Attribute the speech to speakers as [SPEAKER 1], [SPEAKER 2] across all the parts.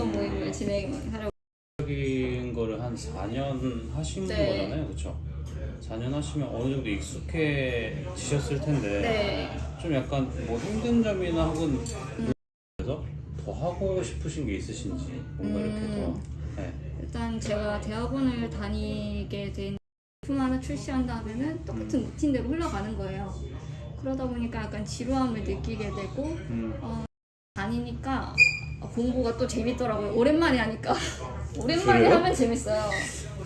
[SPEAKER 1] 독서 모임을 진행하려고.
[SPEAKER 2] 적인 거를 한 4년 하신
[SPEAKER 1] 네.
[SPEAKER 2] 거잖아요, 그렇죠? 4년 하시면 어느 정도 익숙해지셨을 텐데
[SPEAKER 1] 네.
[SPEAKER 2] 좀 약간 뭐 힘든 점이나 혹은 그래서 더 하고 싶으신 게 있으신지 뭔가 이렇게 더 네.
[SPEAKER 1] 일단 제가 대학원을 다니게 된 제품 하나 출시한 다음에는 똑같은 루틴대로 흘러가는 거예요. 그러다 보니까 약간 지루함을 느끼게 되고
[SPEAKER 2] 음,
[SPEAKER 1] 다니니까 공부가 또 재밌더라고요. 오랜만에 하니까 오랜만에
[SPEAKER 2] 그래요?
[SPEAKER 1] 하면 재밌어요.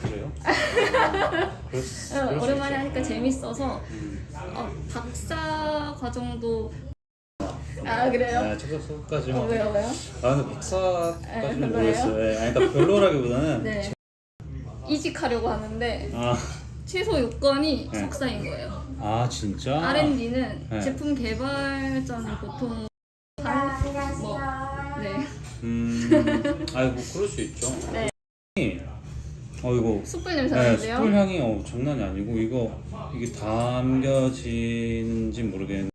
[SPEAKER 2] 그래요? 그럴 수-
[SPEAKER 1] 어,
[SPEAKER 2] 그럴 수
[SPEAKER 1] 오랜만에
[SPEAKER 2] 있죠.
[SPEAKER 1] 하니까 재밌어서
[SPEAKER 2] 음.
[SPEAKER 1] 어, 박사 과정도 아 그래요?
[SPEAKER 2] 네, 책석까지만
[SPEAKER 1] 어, 왜요 왜요?
[SPEAKER 2] 아 근데
[SPEAKER 1] 에,
[SPEAKER 2] 박사까지는
[SPEAKER 1] 별로예요?
[SPEAKER 2] 모르겠어요. 네, 아니, 그러니까 별로라기보다는
[SPEAKER 1] 네 이직하려고 하는데
[SPEAKER 2] 아,
[SPEAKER 1] 최소 요건이
[SPEAKER 2] 네.
[SPEAKER 1] 석사인 거예요.
[SPEAKER 2] 아 진짜?
[SPEAKER 1] R&D는
[SPEAKER 2] 네.
[SPEAKER 1] 제품 개발자는 보통 반, 뭐, 네.
[SPEAKER 2] 음, 아이고 그럴 수 있죠.
[SPEAKER 1] 네.
[SPEAKER 2] 어 이거
[SPEAKER 1] 숯불 냄새
[SPEAKER 2] 네,
[SPEAKER 1] 나는데요?
[SPEAKER 2] 숯불 향이 어, 장난이 아니고 이거 이게 담겨진지 모르겠는데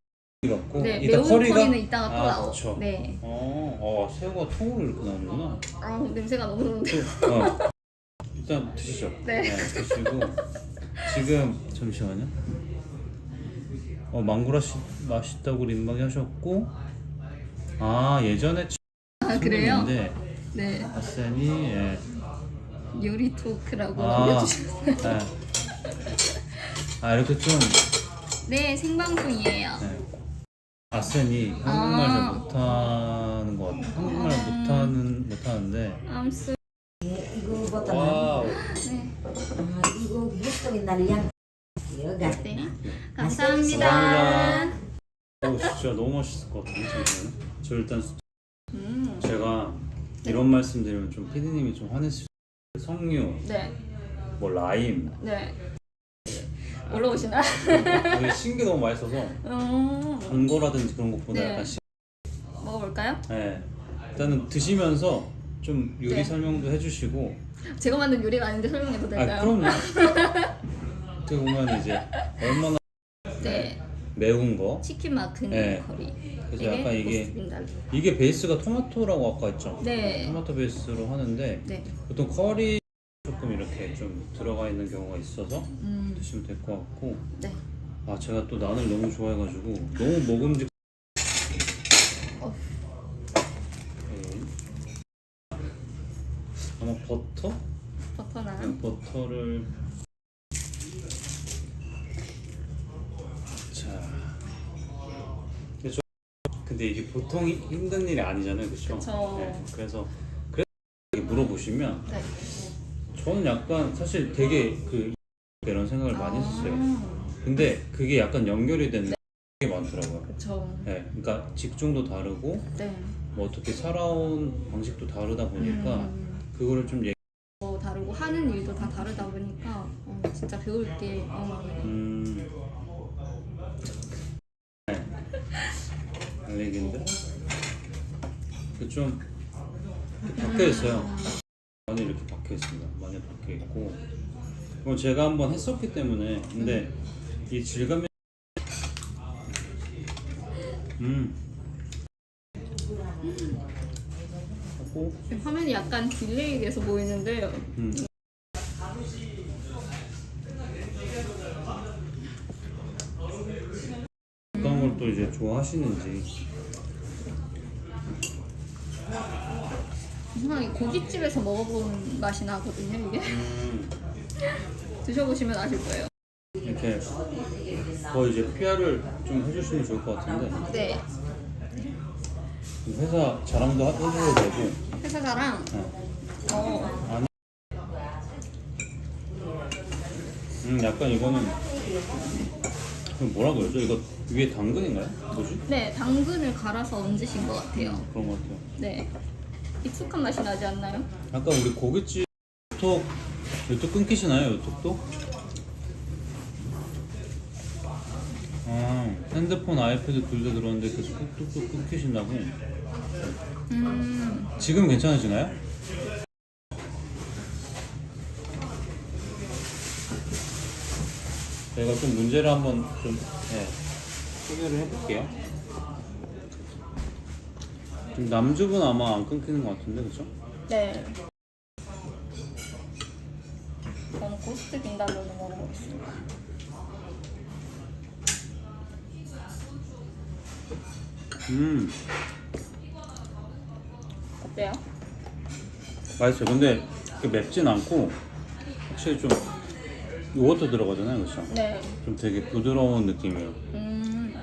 [SPEAKER 2] 같고
[SPEAKER 1] 네,
[SPEAKER 2] 이따
[SPEAKER 1] 매운
[SPEAKER 2] 커리가
[SPEAKER 1] 커리는 이따가 또
[SPEAKER 2] 아,
[SPEAKER 1] 나오.
[SPEAKER 2] 그쵸.
[SPEAKER 1] 네.
[SPEAKER 2] 어, 어 새우가 통으로 이렇게 나오는구나.
[SPEAKER 1] 아 냄새가 너무 좋은데.
[SPEAKER 2] 어. 일단 드시죠.
[SPEAKER 1] 네.
[SPEAKER 2] 드시고 지금 잠시만요. 어 망고라시 맛있다고 림방이 하셨고 아 예전에
[SPEAKER 1] 아 그래요?
[SPEAKER 2] 친구인데
[SPEAKER 1] 네.
[SPEAKER 2] 아센이 예.
[SPEAKER 1] 요리 토크라고
[SPEAKER 2] 아,
[SPEAKER 1] 남겨주셨어요.
[SPEAKER 2] 네. 아 이렇게 좀
[SPEAKER 1] 네 생방송이에요.
[SPEAKER 2] 네. 아센이 한국말
[SPEAKER 1] 아.
[SPEAKER 2] 잘 못하는 것 같아. 한국말 못하는 못하는데
[SPEAKER 1] I'm so
[SPEAKER 3] Igo botanan.
[SPEAKER 2] 와우
[SPEAKER 1] 네. 네. 감사합니다.
[SPEAKER 2] 감사합니다. 오 진짜 너무 맛있을 것 잠시만요. 저 일단 이런 말씀 드리면 좀 피디님이 좀 화내실 수. 석류,
[SPEAKER 1] 네.
[SPEAKER 2] 뭐 라임
[SPEAKER 1] 네. 올라오시나?
[SPEAKER 2] 되게 신게 너무 맛있어서
[SPEAKER 1] 음.
[SPEAKER 2] 단 거라든지 그런 것보다
[SPEAKER 1] 네.
[SPEAKER 2] 약간 신...
[SPEAKER 1] 먹어볼까요?
[SPEAKER 2] 네. 일단은 드시면서 좀 요리
[SPEAKER 1] 네.
[SPEAKER 2] 설명도 해주시고
[SPEAKER 1] 제가 만든 요리가 아닌데 설명해도
[SPEAKER 2] 아
[SPEAKER 1] 될까요?
[SPEAKER 2] 그럼요 어떻게 보면 이제 얼마나
[SPEAKER 1] 네.
[SPEAKER 2] 매운 거
[SPEAKER 1] 치킨 마크니
[SPEAKER 2] 네.
[SPEAKER 1] 커리.
[SPEAKER 2] 그래서 약간 이게-
[SPEAKER 1] 로스트.
[SPEAKER 2] 이게 베이스가 토마토라고 아까 했죠
[SPEAKER 1] 네.
[SPEAKER 2] 토마토 베이스로 하는데
[SPEAKER 1] 네.
[SPEAKER 2] 보통 커리 조금 이렇게 좀 들어가 있는 경우가 있어서
[SPEAKER 1] 음.
[SPEAKER 2] 드시면 될 것 같고
[SPEAKER 1] 네.
[SPEAKER 2] 아 제가 또 난을 너무 좋아해가지고 너무 먹음직
[SPEAKER 1] 어.
[SPEAKER 2] 네. 아마 버터?
[SPEAKER 1] 버터나.
[SPEAKER 2] 그냥 버터를 근데 이게 보통 히- 힘든 일이 아니잖아요 그렇죠?
[SPEAKER 1] 그쵸.
[SPEAKER 2] 그래서 그래서 이렇게 물어보시면
[SPEAKER 1] 네.
[SPEAKER 2] 저는 약간 사실 되게 그 이런 생각을 많이 했었어요
[SPEAKER 1] 아,
[SPEAKER 2] 근데 그게 약간 연결이 되는 게 많더라고요
[SPEAKER 1] 그쵸.
[SPEAKER 2] 네, 그러니까 직종도 다르고
[SPEAKER 1] 네.
[SPEAKER 2] 뭐 어떻게 살아온 방식도 다르다 보니까
[SPEAKER 1] 음,
[SPEAKER 2] 그거를 좀 얘기
[SPEAKER 1] 뭐 다르고 하는 일도 다 다르다 보니까 어, 진짜 배울 게 많아요.
[SPEAKER 2] 음. 네. 알레긴데? 그좀 박혀 있어요. 많이 이렇게 박혀 있습니다. 많이 박혀 있고. 이건 제가 한번 했었기 때문에 근데 이 질감이 음. 하고
[SPEAKER 1] 화면이 약간 딜레이 돼서 보이는데요.
[SPEAKER 2] 음. 또 이제 좋아하시는지
[SPEAKER 1] 이상하게 고깃집에서 먹어본 맛이 나거든요, 이게.
[SPEAKER 2] 음,
[SPEAKER 1] 드셔보시면 아실 거예요.
[SPEAKER 2] 이렇게 더 이제 PR을 좀 해주시면 좋을 것 같은데
[SPEAKER 1] 네.
[SPEAKER 2] 회사 자랑도 하- 해줘도 되고
[SPEAKER 1] 회사 자랑.
[SPEAKER 2] 네.
[SPEAKER 1] 어,
[SPEAKER 2] 아니 음 약간 이거는 그 뭐라 그러죠? 이거 위에 당근인가요? 뭐지?
[SPEAKER 1] 네, 당근을 갈아서 얹으신 것 같아요.
[SPEAKER 2] 그런 것 같아요
[SPEAKER 1] 네. 익숙한 맛이 나지 않나요?
[SPEAKER 2] 아까 우리 고깃집 유튜브 유튜브 끊기시나요? 유튜브도? 아 핸드폰 아이패드 둘 다 들었는데 계속 뚝뚝뚝 끊기신다고
[SPEAKER 1] 음,
[SPEAKER 2] 지금 괜찮으신가요? 저희가 좀 문제를 한번 좀 네, 해결을 해볼게요. 지금 남주분 아마 안 끊기는 것 같은데, 그죠?
[SPEAKER 1] 네. 저는 고스트 빈달러를 먹어보겠습니다.
[SPEAKER 2] 음
[SPEAKER 1] 어때요?
[SPEAKER 2] 맛있어요. 근데 그 맵진 않고 확실히 좀 요거트 들어가잖아요, 그렇죠?
[SPEAKER 1] 네.
[SPEAKER 2] 좀 되게 부드러운 느낌이에요.
[SPEAKER 1] 음.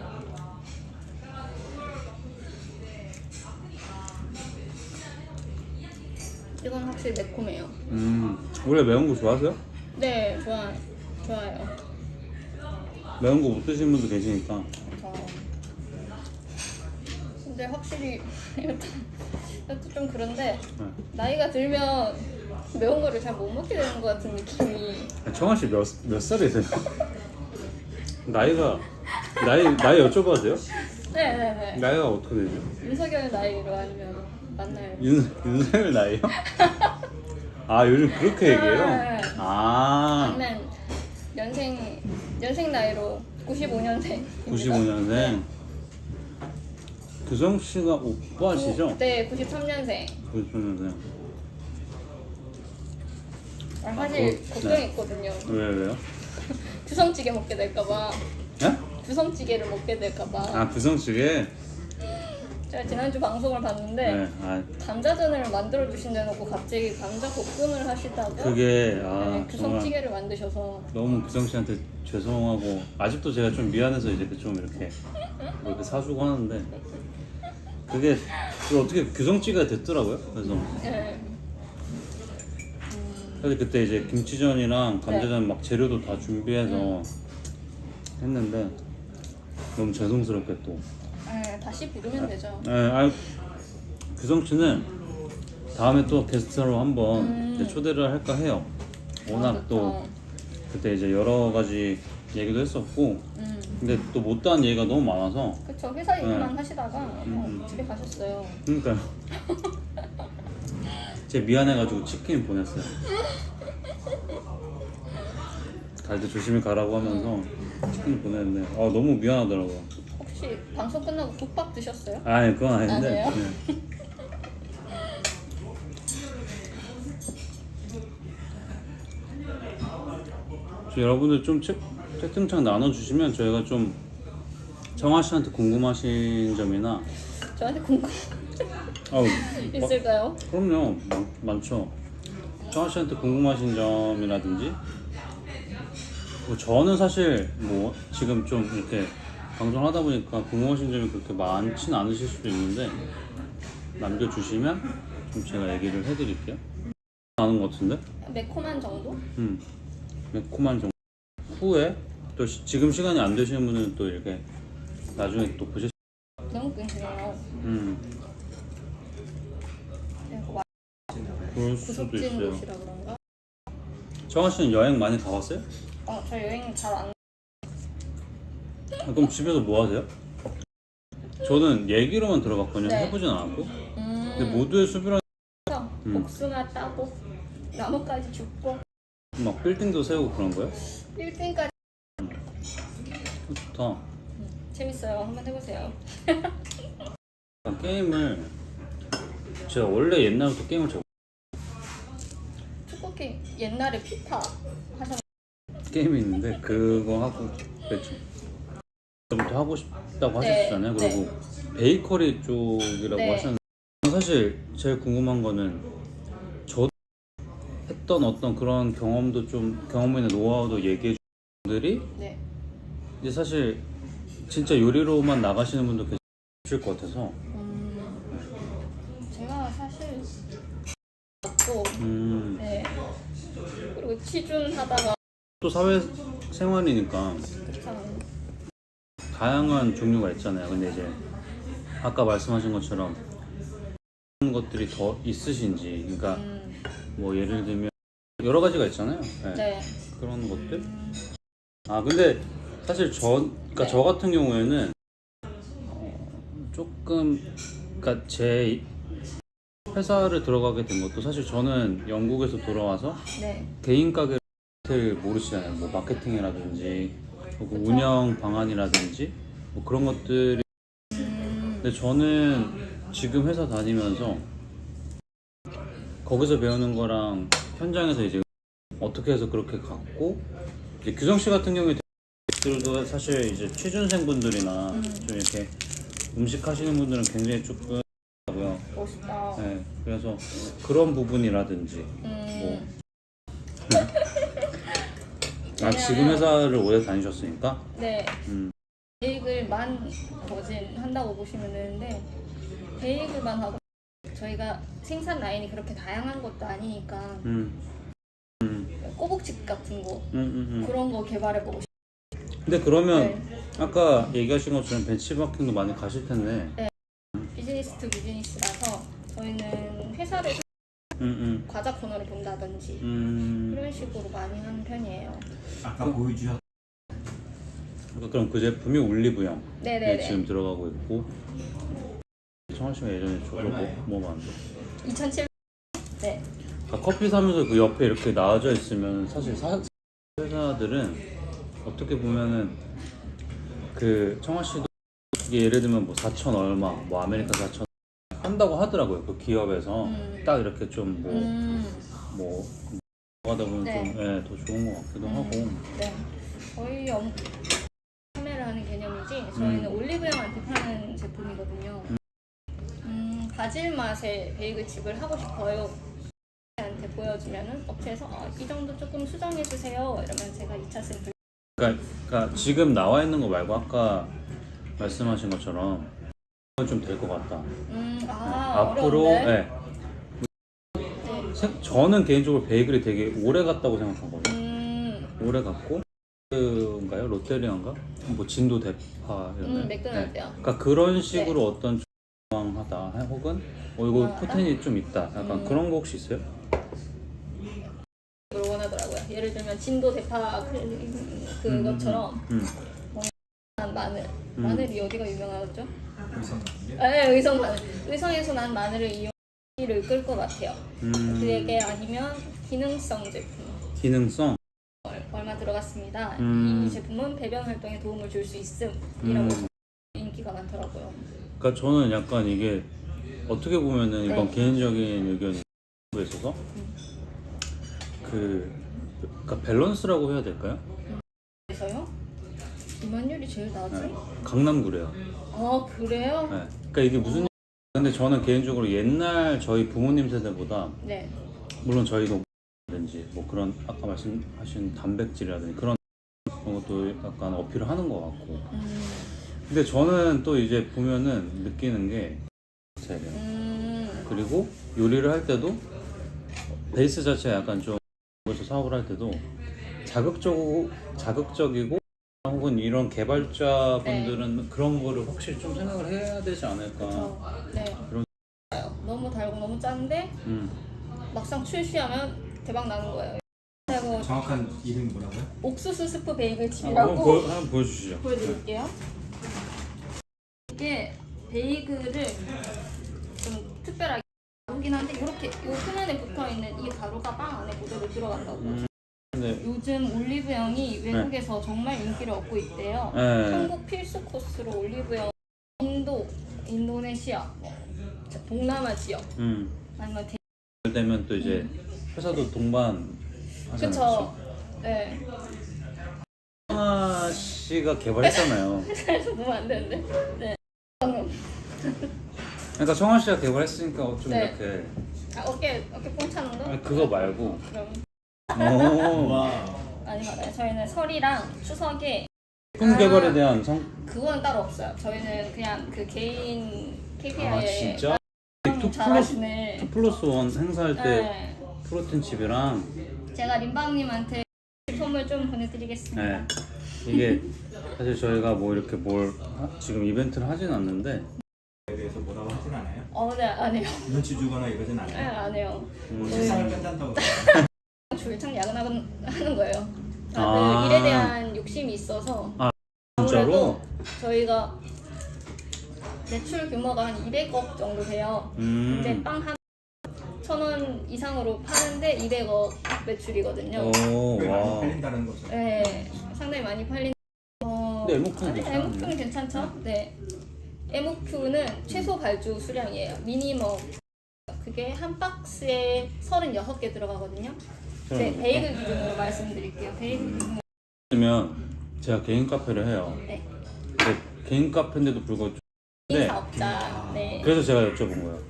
[SPEAKER 1] 이건 확실히 매콤해요.
[SPEAKER 2] 음 원래 매운 거 좋아하세요?
[SPEAKER 1] 네, 좋아, 좋아요.
[SPEAKER 2] 매운 거 못 드시는 분도 계시니까.
[SPEAKER 1] 어. 근데 확실히 이것도, 이것도 좀 그런데
[SPEAKER 2] 네.
[SPEAKER 1] 나이가 들면 매운 거를 잘 못 먹게 되는 것 같은 느낌이.
[SPEAKER 2] 청아 씨 몇 몇 살이세요? 나이가 나이 나이 여쭤봐도 돼요?
[SPEAKER 1] 네네네.
[SPEAKER 2] 나이가 어떻게 되죠?
[SPEAKER 1] 윤석열 나이로 아니면 맞나요?
[SPEAKER 2] 윤 윤석열 나이요? 아 요즘 그렇게 얘기해요?
[SPEAKER 1] 네.
[SPEAKER 2] 아
[SPEAKER 1] 저는 연생 연생 나이로 95년생.
[SPEAKER 2] 95년생. 규성 씨가 오빠시죠?
[SPEAKER 1] 네, 93년생.
[SPEAKER 2] 93년생.
[SPEAKER 1] 아, 사실
[SPEAKER 2] 아, 그-
[SPEAKER 1] 걱정했거든요.
[SPEAKER 2] 왜 왜요?
[SPEAKER 1] 주성찌개 먹게 될까봐.
[SPEAKER 2] 예?
[SPEAKER 1] 주성찌개를 먹게 될까봐.
[SPEAKER 2] 아 씨게.
[SPEAKER 1] 제가 지난주 방송을 봤는데
[SPEAKER 2] 네. 아
[SPEAKER 1] 감자전을 만들어 주신다 놓고 갑자기 감자 볶음을 하시다가
[SPEAKER 2] 그게 아
[SPEAKER 1] 네,
[SPEAKER 2] 정말
[SPEAKER 1] 규성찌개를 만드셔서
[SPEAKER 2] 너무 규성 씨한테 죄송하고 아직도 제가 좀 미안해서 이제 좀 이렇게 뭐 이렇게 사주고 하는데 그게 그 어떻게 규성찌개가 됐더라고요. 그래서
[SPEAKER 1] 네.
[SPEAKER 2] 사실 그때 이제 김치전이랑 감자전 막 재료도 다 준비해서 했는데 너무 죄송스럽게 또.
[SPEAKER 1] 네, 다시 부르면 되죠.
[SPEAKER 2] 예, 아 규성 씨는 다음에 또 게스트로 한번
[SPEAKER 1] 음.
[SPEAKER 2] 이제 초대를 할까 해요. 워낙
[SPEAKER 1] 아,
[SPEAKER 2] 또
[SPEAKER 1] 좋죠.
[SPEAKER 2] 그때 이제 여러 가지 얘기도 했었고
[SPEAKER 1] 음,
[SPEAKER 2] 근데 또 못다한 얘기가 너무 많아서
[SPEAKER 1] 그쵸 회사 일만
[SPEAKER 2] 네.
[SPEAKER 1] 하시다가
[SPEAKER 2] 음.
[SPEAKER 1] 어, 집에 가셨어요.
[SPEAKER 2] 그러니까요. 제 미안해가지고 치킨 보냈어요. 갈 때 조심히 가라고 하면서 치킨 보냈는데 아 너무 미안하더라고요.
[SPEAKER 1] 혹시 방송 끝나고 국밥 드셨어요?
[SPEAKER 2] 아니 그건 아닌데.
[SPEAKER 1] 아니에요?
[SPEAKER 2] 네. 저 여러분들 좀 채, 채팅창 나눠주시면 저희가 좀 정아 씨한테 궁금하신 점이나
[SPEAKER 1] 저한테 궁금
[SPEAKER 2] 어우,
[SPEAKER 1] 있을까요?
[SPEAKER 2] 그럼요. 많, 많죠. 정아 씨한테 궁금하신 점이라든지. 뭐 저는 사실 뭐 지금 좀 이렇게 방송하다 보니까 궁금하신 점이 그렇게 많진 않으실 수도 있는데 남겨주시면 좀 제가 얘기를 해드릴게요. 아는 것 같은데?
[SPEAKER 1] 매콤한 정도?
[SPEAKER 2] 음. 매콤한 정도. 후에 또 시- 지금 시간이 안 되시는 분은 또 이렇게 나중에 또 보실 수
[SPEAKER 1] 너무 끊기네요.
[SPEAKER 2] 음
[SPEAKER 1] 네, 와-
[SPEAKER 2] 그럴 수도
[SPEAKER 1] 구석진
[SPEAKER 2] 있어요
[SPEAKER 1] 곳이라 그런가?
[SPEAKER 2] 정아 씨는 여행 많이 가봤어요?
[SPEAKER 1] 어, 저 여행 잘 안.
[SPEAKER 2] 아, 그럼 집에서 뭐 하세요? 저는 얘기로만 들어봤거든요.
[SPEAKER 1] 네.
[SPEAKER 2] 해보진 않았고.
[SPEAKER 1] 음.
[SPEAKER 2] 근데 모두의 수비랑 음.
[SPEAKER 1] 복숭아 따고 나무까지 줍고
[SPEAKER 2] 막 빌딩도 세우고 그런 거예요?
[SPEAKER 1] 1등까지
[SPEAKER 2] 어, 좋다.
[SPEAKER 1] 재밌어요. 한번 해보세요.
[SPEAKER 2] 게임을 제가 원래 옛날부터 게임을 잘
[SPEAKER 1] 게임 옛날에 피파 하셨.
[SPEAKER 2] 게임이 있는데 그거 하고 그랬죠. 부터 하고 싶다고
[SPEAKER 1] 네,
[SPEAKER 2] 하셨잖아요.
[SPEAKER 1] 네.
[SPEAKER 2] 그리고 베이커리 쪽이라고
[SPEAKER 1] 네.
[SPEAKER 2] 하셨는데 사실 제일 궁금한 거는 저 했던 어떤 그런 경험도 좀 경험이나 노하우도 얘기해 준 분들이
[SPEAKER 1] 네.
[SPEAKER 2] 이제 사실 진짜 요리로만 나가시는 분도 계실 것 같아서
[SPEAKER 1] 음, 제가 사실 또
[SPEAKER 2] 음,
[SPEAKER 1] 네. 그리고 취준 하다가
[SPEAKER 2] 또 사회 생활이니까
[SPEAKER 1] 참
[SPEAKER 2] 다양한 종류가 있잖아요. 근데 이제 아까 말씀하신 것처럼 그런 것들이 더 있으신지, 그러니까
[SPEAKER 1] 음,
[SPEAKER 2] 뭐 예를 들면 여러 가지가 있잖아요. 네.
[SPEAKER 1] 네.
[SPEAKER 2] 그런 것들. 아 근데 사실 저, 그러니까
[SPEAKER 1] 네.
[SPEAKER 2] 저 같은 경우에는 어, 조금, 그러니까 제 회사를 들어가게 된 것도 사실 저는 영국에서 돌아와서
[SPEAKER 1] 네.
[SPEAKER 2] 개인 가게를 모르시잖아요. 뭐 마케팅이라든지 혹은
[SPEAKER 1] 그쵸.
[SPEAKER 2] 운영 방안이라든지 뭐 그런 것들이
[SPEAKER 1] 음,
[SPEAKER 2] 근데 저는 지금 회사 다니면서 거기서 배우는 거랑 현장에서 이제 어떻게 해서 그렇게 갔고 이제 규성 씨 같은 경우에 들도 사실 이제 취준생 분들이나 좀 이렇게 음식 하시는 분들은 굉장히 조금 하고요.
[SPEAKER 1] 멋있다.
[SPEAKER 2] 네, 그래서 그런 부분이라든지 뭐.
[SPEAKER 1] 음,
[SPEAKER 2] 아 지금 회사를 오래 다니셨으니까
[SPEAKER 1] 네.
[SPEAKER 2] 음.
[SPEAKER 1] 베이글만 거진 한다고 보시면 되는데 베이글만 하고 저희가 생산 라인이 그렇게 다양한 것도 아니니까
[SPEAKER 2] 음.
[SPEAKER 1] 꼬북칩 같은 거
[SPEAKER 2] 음, 음, 음.
[SPEAKER 1] 그런 거 개발해 보고 싶어요.
[SPEAKER 2] 근데 그러면
[SPEAKER 1] 네.
[SPEAKER 2] 아까 얘기하신 것처럼 벤치마킹도 많이 가실 텐데
[SPEAKER 1] 비 투 비즈니스라서 저희는 회사를
[SPEAKER 2] 음,
[SPEAKER 1] 과자 코너를 본다든지
[SPEAKER 2] 음, 음.
[SPEAKER 1] 그런 식으로 많이 하는 편이에요.
[SPEAKER 4] 아까 보여주셨
[SPEAKER 2] 그럼 그 제품이 올리브영 네,
[SPEAKER 1] 네네네.
[SPEAKER 2] 지금 들어가고 있고 청아 씨가 예전에 저거 뭐, 뭐 많은데
[SPEAKER 1] 2007. 네.
[SPEAKER 2] 아, 커피 사면서 그 옆에 이렇게 나와져 있으면 사실 사, 회사들은 어떻게 보면은 그 청아 씨도 이게 예를 들면 뭐 4천 얼마 뭐 아메리카 4천 한다고 하더라고요 그 기업에서
[SPEAKER 1] 음.
[SPEAKER 2] 딱 이렇게 좀 뭐
[SPEAKER 1] 음,
[SPEAKER 2] 뭐 하다 보면
[SPEAKER 1] 네.
[SPEAKER 2] 좀 예, 더 좋은 것 같기도 하고
[SPEAKER 1] 네. 저희 업 판매를 하는 개념이지 저희는
[SPEAKER 2] 음.
[SPEAKER 1] 올리브영한테 파는 제품이거든요. 음, 바질 맛의 베이글 칩을 하고 싶어요. 한테 보여주면은 업체에서 아, 이 정도 조금 수정해 주세요. 이러면 제가 2차 샘플
[SPEAKER 2] 그러니까, 그러니까 지금 나와 있는 거 말고 아까 말씀하신 것처럼 좀 될 것 같다
[SPEAKER 1] 음, 아,
[SPEAKER 2] 앞으로
[SPEAKER 1] 어려운데?
[SPEAKER 2] 예.
[SPEAKER 1] 네.
[SPEAKER 2] 세- 저는 개인적으로 베이글이 되게 오래 갔다고 생각하거든요
[SPEAKER 1] 음,
[SPEAKER 2] 오래 갔고 그인가요 롯데리아인가 뭐 진도 대파 이런
[SPEAKER 1] 음,
[SPEAKER 2] 데?
[SPEAKER 1] 맥도날드요. 네.
[SPEAKER 2] 그러니까 그런 식으로 어떤 조망하다 혹은 어 이거
[SPEAKER 1] 조망하다?
[SPEAKER 2] 포텐이 좀 있다 약간
[SPEAKER 1] 음.
[SPEAKER 2] 그런 거 혹시 있어요?
[SPEAKER 1] 그걸 원하더라고요. 예를 들면 진도 대파 그, 그것처럼
[SPEAKER 2] 음,
[SPEAKER 1] 난 마늘.
[SPEAKER 2] 음.
[SPEAKER 1] 마늘이 어디가 유명하죠?
[SPEAKER 4] 의성
[SPEAKER 1] 네, 의성 마늘. 의성에서 난 마늘을 이용을 끌 것 같아요.
[SPEAKER 2] 음,
[SPEAKER 1] 그게 아니면 기능성 제품.
[SPEAKER 2] 기능성
[SPEAKER 1] 얼- 얼마 들어갔습니다.
[SPEAKER 2] 음.
[SPEAKER 1] 이 제품은 배변 활동에 도움을 줄 수 있음이라고
[SPEAKER 2] 음.
[SPEAKER 1] 인기가 많더라고요.
[SPEAKER 2] 그러니까 저는 약간 이게 어떻게 보면은 이건
[SPEAKER 1] 네.
[SPEAKER 2] 개인적인 의견에 있어서 그 그러니까 밸런스라고 해야 될까요?
[SPEAKER 1] 그래서요? 비만율이 제일 나지?
[SPEAKER 2] 네. 강남구래요.
[SPEAKER 1] 아 그래요?
[SPEAKER 2] 네. 그러니까 이게 무슨 근데 저는 개인적으로 옛날 저희 부모님 세대보다
[SPEAKER 1] 네.
[SPEAKER 2] 물론 저희도 든지 뭐 그런 아까 말씀하신 단백질이라든지 그런 그런 것도 약간 어필을 하는 것 같고
[SPEAKER 1] 음,
[SPEAKER 2] 근데 저는 또 이제 보면은 느끼는 게.
[SPEAKER 1] 음,
[SPEAKER 2] 그리고 요리를 할 때도 베이스 자체가 약간 좀 그래서 사업을 할 때도 자극적이고 자극적이고 혹은 이런 개발자분들은 그런 거를 확실히 좀 생각을 해야 되지 않을까.
[SPEAKER 1] 저, 네.
[SPEAKER 2] 그런-
[SPEAKER 1] 너무 달고 너무 짠데
[SPEAKER 2] 음.
[SPEAKER 1] 막상 출시하면 대박 나는 거예요. 그리고
[SPEAKER 4] 정확한 이름이 뭐라고요?
[SPEAKER 1] 옥수수 스프 베이글
[SPEAKER 2] 한번,
[SPEAKER 1] 칩이라고
[SPEAKER 2] 보여, 한번 보여주시죠.
[SPEAKER 1] 보여드릴게요. 이게 베이글을 좀 특별하게 다루긴 한데 이렇게 이 표면에 붙어 있는 이 가루가 빵 안에 그대로 들어간다고.
[SPEAKER 2] 음. 근데
[SPEAKER 1] 요즘 올리브영이 외국에서 정말 인기를 얻고 있대요.
[SPEAKER 2] 네.
[SPEAKER 1] 한국 필수 코스로 올리브영, 인도, 인도네시아, 뭐, 동남아 지역
[SPEAKER 2] 음.
[SPEAKER 1] 아니면 대...
[SPEAKER 2] 잘 되면 또 이제 회사도 동반 하잖아요.
[SPEAKER 1] 그쵸? 네.
[SPEAKER 2] 씨가 개발했잖아요.
[SPEAKER 1] 회사에서 보면 안 되는데. 네.
[SPEAKER 2] 그러니까 청아 씨가 개발했으니까 좀
[SPEAKER 1] 네.
[SPEAKER 2] 이렇게
[SPEAKER 1] 아, 어깨 어깨 뽕 차는 거?
[SPEAKER 2] 아니, 그거 말고
[SPEAKER 1] 그럼
[SPEAKER 2] 오.
[SPEAKER 4] 와
[SPEAKER 1] 아니 맞아요. 저희는 설이랑 추석에
[SPEAKER 2] 제품 개발에 대한 성.
[SPEAKER 1] 그건 따로 없어요. 저희는 그냥 그 개인 KPI에
[SPEAKER 2] 아 진짜? 투 플러스
[SPEAKER 1] 잘하시네.
[SPEAKER 2] 투 플러스 원 행사할 때
[SPEAKER 1] 네.
[SPEAKER 2] 프로틴 칩이랑
[SPEAKER 1] 제가 림방님한테 선물 좀 보내드리겠습니다.
[SPEAKER 2] 네. 이게 사실 저희가 뭐 이렇게 뭘 하- 지금 이벤트를 하진 않는데
[SPEAKER 4] 에 대해서 뭐라고 하진 않아요?
[SPEAKER 1] 어, 네, 안 해요.
[SPEAKER 4] 눈치 주거나 이러진
[SPEAKER 1] 네,
[SPEAKER 4] 않아요?
[SPEAKER 1] 안 해요.
[SPEAKER 2] 음,
[SPEAKER 4] 세상을 뺀다고
[SPEAKER 1] 줄창 야근하는 하는 거예요.
[SPEAKER 2] 아.
[SPEAKER 1] 일에 대한 욕심이 있어서
[SPEAKER 2] 진짜로
[SPEAKER 1] 아무래도 저희가 매출 규모가 한 200억 정도 돼요. 근데
[SPEAKER 2] 음.
[SPEAKER 1] 빵한 천 원 이상으로 파는데 200억 매출이거든요.
[SPEAKER 2] 오,
[SPEAKER 4] 많이
[SPEAKER 2] 와.
[SPEAKER 4] 팔린다는 거죠?
[SPEAKER 1] 네, 상당히 많이 팔린. 어,
[SPEAKER 2] 근데 에모큐는
[SPEAKER 1] 아니,
[SPEAKER 2] 괜찮은데?
[SPEAKER 1] 에모큐는 괜찮죠? 네. 에모큐는 최소 발주 수량이에요. 미니멈. 그게 한 박스에 36개 들어가거든요. 제
[SPEAKER 2] 음.
[SPEAKER 1] 베이글 기준으로 말씀드릴게요. 베이글 기준.
[SPEAKER 2] 그러면 제가 개인 카페를 해요.
[SPEAKER 1] 네.
[SPEAKER 2] 근데 개인 카페인데도 불구하고 좀- 네.
[SPEAKER 1] 사업자. 네.
[SPEAKER 2] 그래서 제가 여쭤본 거예요.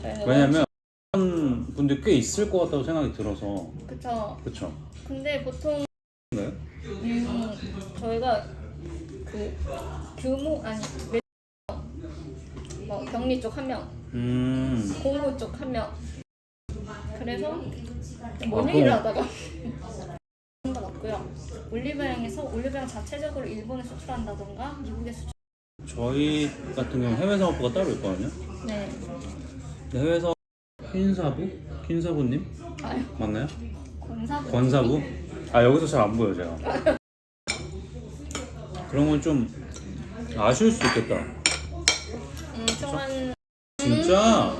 [SPEAKER 1] 저희는
[SPEAKER 2] 왜냐면 그런 분들 꽤 있을 것 같다고 생각이 들어서
[SPEAKER 1] 그쵸.
[SPEAKER 2] 그쵸?
[SPEAKER 1] 근데 보통
[SPEAKER 2] 네?
[SPEAKER 1] 음, 저희가 그 규모 아니 매- 뭐 격리 쪽 한 명,
[SPEAKER 2] 음
[SPEAKER 1] 공무 쪽 한 명. 그래서
[SPEAKER 2] 아,
[SPEAKER 1] 뭔
[SPEAKER 2] 그럼-
[SPEAKER 1] 얘기를 하다가 한것 같고요. 올리브영에서 올리브영 자체적으로 일본에 수출한다던가 미국에 수출.
[SPEAKER 2] 저희 같은 경우 해외 사업부가 따로 있거든요.
[SPEAKER 1] 네.
[SPEAKER 2] 근데 해외 사업 퀸사부? 퀸사부님
[SPEAKER 1] 아유
[SPEAKER 2] 맞나요?
[SPEAKER 1] 권사부.
[SPEAKER 2] 권사부? 아 여기서 잘 안 보여 제가. 그런 건 좀 아쉬울 수 있겠다.
[SPEAKER 1] 음, 총한
[SPEAKER 2] 진짜?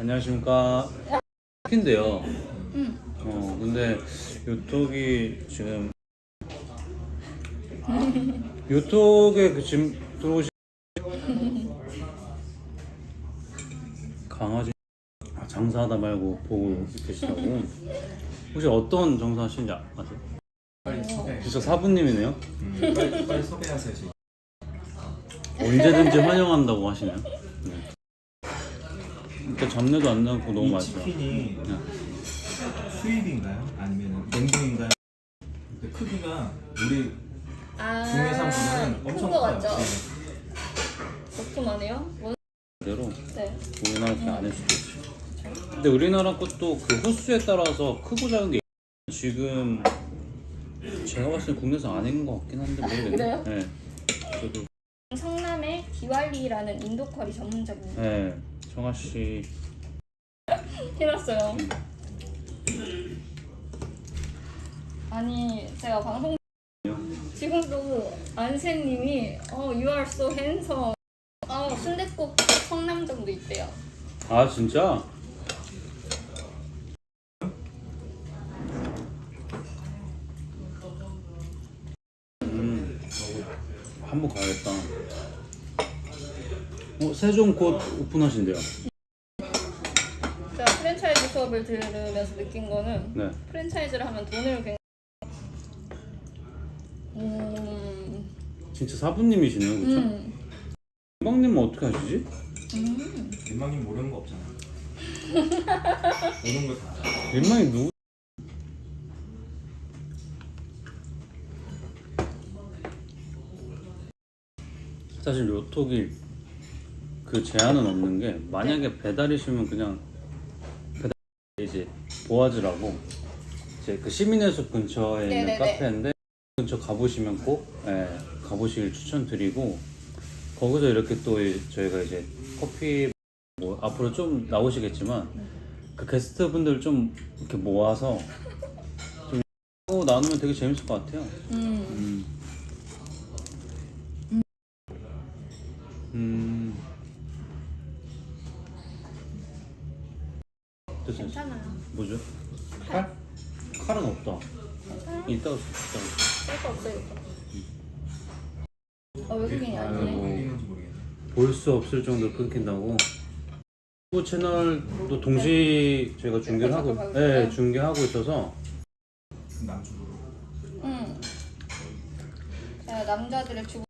[SPEAKER 2] 안녕하십니까. 인데요.
[SPEAKER 1] 음.
[SPEAKER 2] 어 근데 요톡이 지금 요톡에 그 지금 들어오신 강아지 아, 장사하다 말고 보고 계시다고 혹시 어떤 장사 하시는지 아- 아세요?
[SPEAKER 4] 빨리 섭외.
[SPEAKER 2] 진짜 사부님이네요
[SPEAKER 4] 음, 빨리, 빨리 섭외하세요 지금.
[SPEAKER 2] 언제든지 환영한다고 하시네요 네. 일단 잡내도 안 나고 너무
[SPEAKER 4] 이
[SPEAKER 2] 맛있어요
[SPEAKER 4] 치킨이
[SPEAKER 2] 네.
[SPEAKER 4] 수입인가요? 아니면 냉동인가요? 근데 크기가 우리
[SPEAKER 1] 아,
[SPEAKER 4] 국내산보다는 엄청
[SPEAKER 1] 큰거
[SPEAKER 4] 커요.
[SPEAKER 1] 같죠?
[SPEAKER 4] 네.
[SPEAKER 1] 도톰하네요. 뭐,
[SPEAKER 2] 그대로
[SPEAKER 1] 네.
[SPEAKER 2] 우리나라 게 아닐 수도. 근데 우리나라 것도 그 호수에 따라서 크고 작은 게 지금 제가 봤을 때 국내산 아닌 것 같긴 한데 모르겠네요.
[SPEAKER 1] 그래요?
[SPEAKER 2] 네. 저도
[SPEAKER 1] 성남의 디왈리라는 인도 커리 전문점입니다.
[SPEAKER 2] 네. 정아 씨
[SPEAKER 1] 해놨어요. 아니 제가 방송 지금도 안세님이 어 you are so handsome. 어 순댓국 성남점도 있대요.
[SPEAKER 2] 아 진짜? 세종 곧 오픈하신대요.
[SPEAKER 1] 제가 프랜차이즈 수업을 들으면서 느낀 거는
[SPEAKER 2] 네.
[SPEAKER 1] 프랜차이즈를 하면 돈을 굉장히 음,
[SPEAKER 2] 진짜 사부님이시네요, 그렇죠?
[SPEAKER 1] 음,
[SPEAKER 2] 빵님은 어떻게 하시지?
[SPEAKER 1] 음.
[SPEAKER 4] 민망님 모르는 거 없잖아. 모르는 거 다. 알아.
[SPEAKER 2] 민망이 누구? 사실 요톡이 그 제한은 없는 게 만약에 배달이시면 그냥 배달 이제 보아즈라고 이제 그 시민의 숲 근처에 있는
[SPEAKER 1] 네네네.
[SPEAKER 2] 카페인데 근처 가보시면 꼭 예, 가보시길 추천드리고 거기서 이렇게 또 이- 저희가 이제 커피 뭐 앞으로 좀 나오시겠지만 그 게스트 분들 좀 이렇게 모아서 좀 하고 나누면 되게 재밌을 것 같아요.
[SPEAKER 1] 음.
[SPEAKER 2] 음. 됐어.
[SPEAKER 1] 괜찮아요.
[SPEAKER 2] 뭐죠? 칼? 칼은 없다. 이따가 이따가.
[SPEAKER 1] 쓸거 없어요. 어, 외국인이. 아니네.
[SPEAKER 2] 볼 수 없을 정도로 끊긴다고. 또 채널도 동시 저희가 중계를 하고,
[SPEAKER 1] 하고
[SPEAKER 2] 네? 중계하고 있어서
[SPEAKER 4] 남쪽으로.
[SPEAKER 1] 응. 제가 남자들의 주부